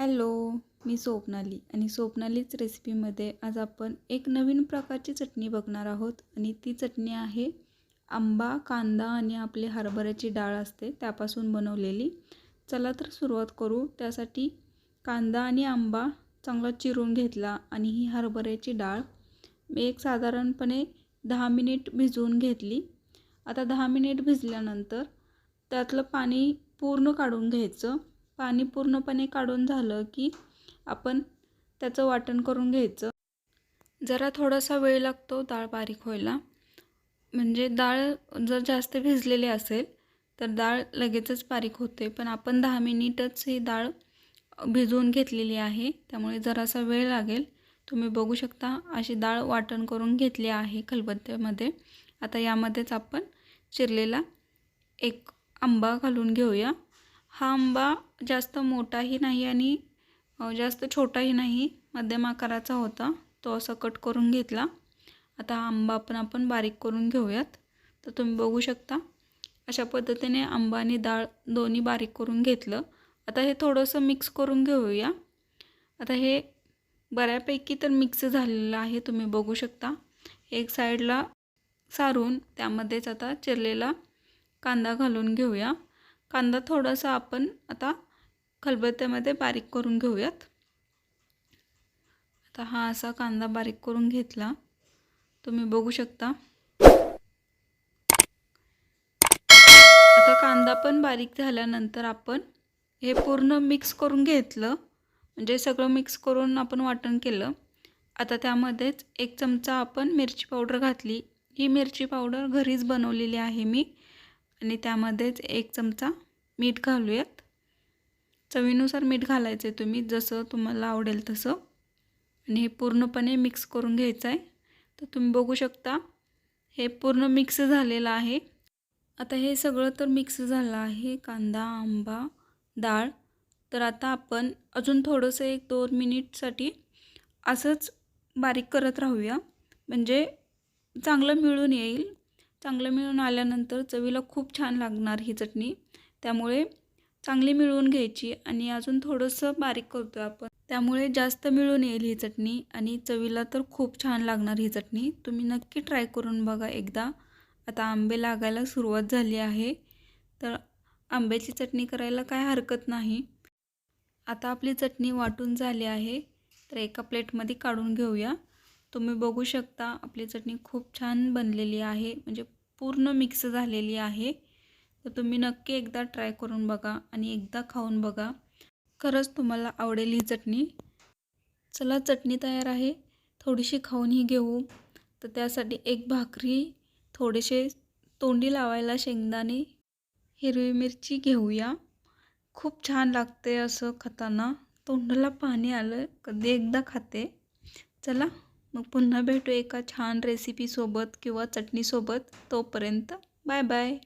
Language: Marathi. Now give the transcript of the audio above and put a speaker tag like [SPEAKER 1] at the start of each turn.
[SPEAKER 1] हॅलो मी सोपनाली आणि सोपनालीच रेसिपीमध्ये आज आपण एक नवीन प्रकारची चटणी बघणार आहोत आणि ती चटणी आहे आंबा कांदा आणि आपली हरभऱ्याची डाळ असते त्यापासून बनवलेली. चला तर सुरुवात करू. त्यासाठी कांदा आणि आंबा चांगला चिरून घेतला आणि ही हरभऱ्याची डाळ मी एक साधारणपणे दहा मिनिट भिजवून घेतली. आता दहा मिनिट भिजल्यानंतर त्यातलं पाणी पूर्ण काढून घ्यायचं. पाणी पूर्णपणे काढून झालं की आपण त्याचं वाटण करून घ्यायचं. जरा थोडासा वेळ लागतो डाळ बारीक व्हायला. म्हणजे डाळ जर जास्त भिजलेली असेल तर डाळ लगेचच बारीक होते. पण आपण दहा मिनिटच ही डाळ भिजवून घेतलेली आहे त्यामुळे जरासा वेळ लागेल. तुम्ही बघू शकता अशी डाळ वाटण करून घेतली आहे खलबत्त्यामध्ये. आता यामध्येच आपण चिरलेला एक आंबा घालून घेऊया. हा आंबा जास्त मोठाही नाही आणि जास्त छोटाही नाही. मध्यम आकाराचा होता. तो असा कट करून घेतला. आता हा आंबा पण आपण बारीक करून घेऊयात. तर तुम्ही बघू शकता. अशा पद्धतीने आंबा आणि डाळ दोन्ही बारीक करून घेतलं. आता हे थोडंसं मिक्स करून घेऊया. आता हे बऱ्यापैकी तर मिक्स झालेलं आहे. तुम्ही बघू शकता. एक साईडला सारून त्यामध्येच आता चिरलेला कांदा घालून घेऊया. कांदा थोडासा आपण आता खलबत्त्यामध्ये बारीक करून घेऊयात. आता हा असा कांदा बारीक करून घेतला. तुम्ही बघू शकता. आता कांदा पण बारीक झाल्यानंतर आपण हे पूर्ण मिक्स करून घेतलं. म्हणजे सगळं मिक्स करून आपण वाटण केलं. आता त्यामध्येच एक चमचा आपण मिरची पावडर घातली. ही मिरची पावडर घरीच बनवलेली आहे मी. आणि त्यामध्येच एक चमचा मीठ घालूयात. चवीनुसार मीठ घालायचं आहे तुम्ही जसं तुम्हाला आवडेल तसं. आणि हे पूर्णपणे मिक्स करून घ्यायचं आहे तर तुम्ही बघू शकता हे पूर्ण मिक्स झालेलं आहे. आता हे सगळं तर मिक्स झालं आहे कांदा आंबा डाळ. तर आता आपण अजून थोडंसं एक दोन मिनिटसाठी असंच बारीक करत राहूया. म्हणजे चांगलं मिळून येईल. चांगलं मिळून आल्यानंतर चवीला खूप छान लागणार ही चटणी. त्यामुळे चांगली मिळवून घ्यायची आणि अजून थोडंसं बारीक करतो आपण. त्यामुळे जास्त मिळून येईल ही चटणी आणि चवीला तर खूप छान लागणार ही चटणी. तुम्ही नक्की ट्राय करून बघा एकदा. आता आंबे लागायला सुरुवात झाली आहे. तर आंब्याची चटणी करायला काय हरकत नाही. आता आपली चटणी वाटून झाली आहे. तर एका प्लेटमध्ये काढून घेऊया. तुम्ही बघू शकता आपली चटणी खूप छान बनलेली आहे म्हणजे पूर्ण मिक्स झालेली आहे. तर तुम्ही नक्की एकदा ट्राय करून बघा आणि एकदा खाऊन बघा. खरंच तुम्हाला आवडेल ही चटणी. चला चटणी तयार आहे. थोडीशी खाऊनही घेऊ. तर त्यासाठी एक भाकरी थोडेसे तोंडी लावायला शेंगदाणे हिरवी मिरची घेऊया. खूप छान लागते असं खाताना. तोंडाला पाणी आलं कधी एकदा खाते. चला. मग पुन्हा भेटू एका छान रेसिपीसोबत किंवा चटणीसोबत. तोपर्यंत बाय बाय.